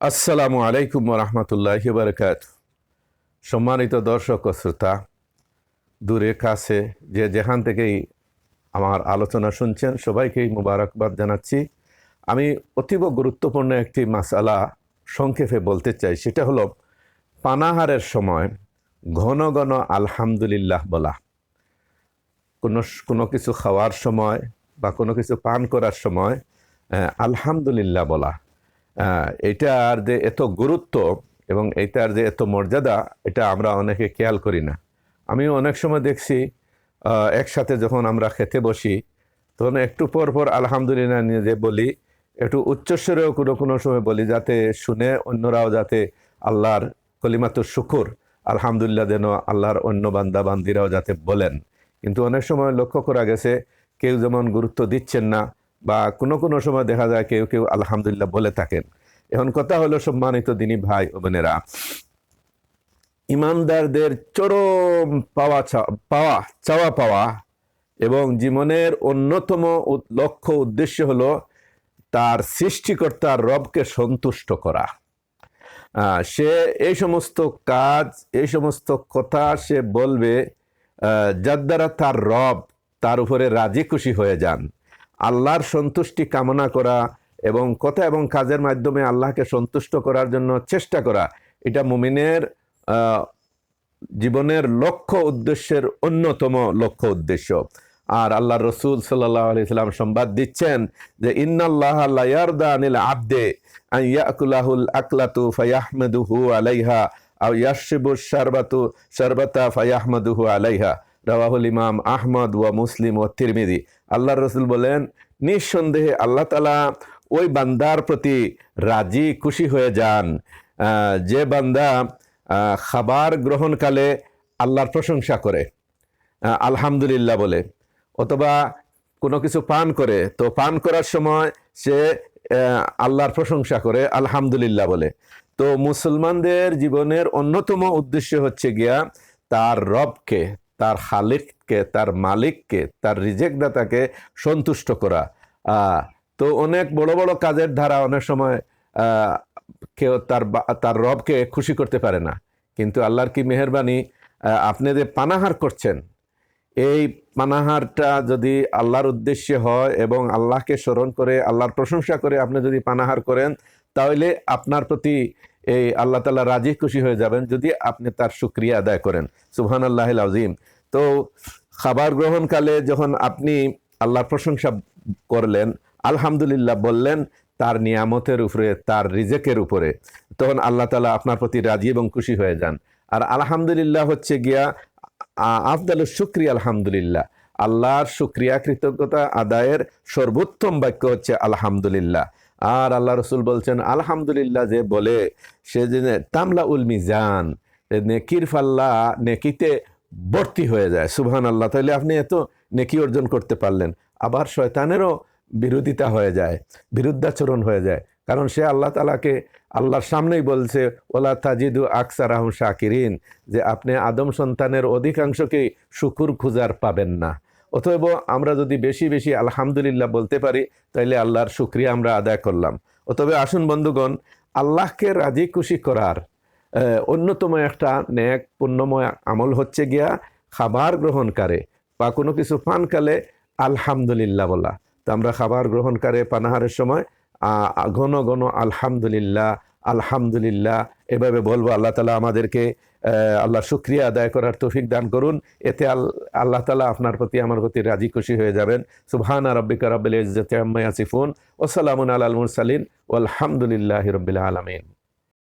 আসসালামু আলাইকুম রহমতুল্লাহ বারকাত সম্মানিত দর্শক ও শ্রোতা, দূরে, কাছে, যে যেখান থেকেই আমার আলোচনা শুনছেন, সবাইকেই মুবারকবাদ জানাচ্ছি। আমি অতীব গুরুত্বপূর্ণ একটি মাসালা সংক্ষেপে বলতে চাই, সেটা হলো, পানাহারের সময় ঘন ঘন আলহামদুলিল্লাহ বলা। কোনো কোনো কিছু খাওয়ার সময় বা কোনো কিছু পান করার সময় আলহামদুলিল্লাহ বলা। এটার যে এত গুরুত্ব এবং এটার যে এত মর্যাদা, এটা আমরা অনেকে খেয়াল করি না। আমিও অনেক সময় দেখছি একসাথে যখন আমরা খেতে বসি, তখন একটু পর পর আলহামদুলিল্লাহ নিয়ে যে বলি, একটু উচ্চস্বরেও কোনো কোনো সময় বলি, যাতে শুনে অন্যরাও যাতে আল্লাহর কলিমাতুর শুকুর, আলহামদুলিল্লাহ যেন আল্লাহর অন্য বান্দা বান্দিরাও যাতে বলেন। কিন্তু অনেক সময় লক্ষ্য করা গেছে, কেউ যেমন গুরুত্ব দিচ্ছেন না বা কোনো কোনো সময় দেখা যায় কেউ কেউ আলহামদুলিল্লাহ বলে থাকেন। এখন কথা হলো সম্মানিত দিনী ভাই ও বোনেরা, ইমানদারদের চরম পাওয়া পাওয়া, চাওয়া পাওয়া এবং জীবনের অন্যতম লক্ষ্য উদ্দেশ্য হলো তার সৃষ্টিকর্তার রবকে সন্তুষ্ট করা। সে এই সমস্ত কাজ, এই সমস্ত কথা সে বলবে যার দ্বারা তার রব তার উপরে রাজি খুশি হয়ে যান। আল্লাহর সন্তুষ্টি কামনা করা এবং কথা এবং কাজের মাধ্যমে আল্লাহকে সন্তুষ্ট করার জন্য চেষ্টা করা, এটা মুমিনের জীবনের লক্ষ্য উদ্দেশ্যের অন্যতম লক্ষ্য উদ্দেশ্য। আর আল্লাহ রসুল সাল্লাহ আলাইসাল্লাম সংবাদ দিচ্ছেন যে, ইন্নাল্লাহ ইয়ারদা আনিল আবদে আন ইয়াকুলাহুল আকলাতু ফায়াহমেদুহু আলাইহা, আও ইয়াশিবু শারবাতু শারবাতা ফায়াহমেদুহু আলাইহা। রাওয়াহুল ইমাম আহমদ ওয়া মুসলিম ও তিরমিদি আল্লাহ রসুল বলেন, নিঃসন্দেহে আল্লাহ তালা ওই বান্দার প্রতি রাজি, খুশি হয়ে যান। যে বান্দা খাবার গ্রহণকালে আল্লাহর প্রশংসা করে আলহামদুলিল্লাহ বলে, অথবা কোনো কিছু পান করে, তো পান করার সময় সে আল্লাহর প্রশংসা করে, আলহামদুলিল্লাহ বলে। তো মুসলমানদের জীবনের অন্যতম উদ্দেশ্য হচ্ছে গিয়া তার রবকে তার হালিককে তার মালিককে, তার রিজেকদাতাকে সন্তুষ্ট করা। তো অনেক বড় বড় কাজের ধারা অনেক সময় কেউ তার তার রবকে খুশি করতে পারে না। কিন্তু আল্লাহর কি মেহরবানি? আপনি যে পানাহার করছেন, এই পানাহারটা যদি আল্লাহর উদ্দেশ্যে হয় এবং আল্লাহকে স্মরণ করে, আল্লাহর প্রশংসা করে আপনি যদি পানাহার করেন, তাহলে আপনার প্রতি এই আল্লাহ তালা রাজি, খুশি হয়ে যাবেন যদি আপনি তার সুক্রিয়া আদায় করেন। সুবহান আল্লাহ আজিম তো খাবার গ্রহণকালে যখন আপনি আল্লাহর প্রশংসা করলেন, আলহামদুলিল্লাহ বললেন, তার নিয়ামতের উপরে, তার রিজেকের উপরে, তখন আল্লাহ তালা আপনার প্রতি রাজি এবং খুশি হয়ে যান। আর আলহামদুলিল্লাহ হচ্ছে গিয়া আফদাল শুক্রিয়া আলহামদুলিল্লাহ। আল্লাহর শুক্রিয়া, কৃতজ্ঞতা আদায়ের সর্বোত্তম বাক্য হচ্ছে আলহামদুলিল্লাহ। আর আল্লাহ রসুল বলছেন, আলহামদুলিল্লাহ যে বলে, সে যে তামলা উল মিজান নেকির ফাল্লা নেকিতে ভর্তি হয়ে যায়। সুবহান আল্লাহ তাহলে আপনি এত নেকি অর্জন করতে পারলেন। আবার শয়তানেরও বিরোধিতা হয়ে যায়, বিরুদ্ধাচরণ হয়ে যায়। কারণ সে আল্লাহ তালাকে আল্লাহর সামনেই বলছে, ওলা তাজিদু আকসার আহম শাকিরিন যে আপনি আদম সন্তানের অধিকাংশকেই শুকুর খুঁজার পাবেন না। অতএব আমরা যদি বেশি বেশি আলহামদুলিল্লাহ বলতে পারি, তাইলে আল্লাহর শুক্রিয়া আমরা আদায় করলাম। অতএব আসুন বন্ধুগণ, আল্লাহকে রাজি খুশি করার অন্যতম একটা ন্যাক পুণ্যময় আমল হচ্ছে গিয়া খাবার গ্রহণকারে। বা কোনো কিছু পানকালে আলহামদুলিল্লাহ বলা। তো আমরা খাবার গ্রহণকারে পানাহারের সময় ঘন ঘন আলহামদুলিল্লাহ আলহামদুলিল্লাহ এভাবে বলব, আল্লাহ তালা আমাদেরকে আল্লাহ শুক্রিয়া আদায় করার তৌফিক দান করুন। এতে আল- আল্লাহ তালা আপনার প্রতি, আমার প্রতি রাজি খুশি হয়ে যাবেন। সুবহানা রব্বিকা রব্বিল ইজ্জাতি আম্মা ইয়াসিফুন। আলমুর আলাল মুরসালিন। ওয়ালহামদুলিল্লাহি রবিল্লা আলামিন।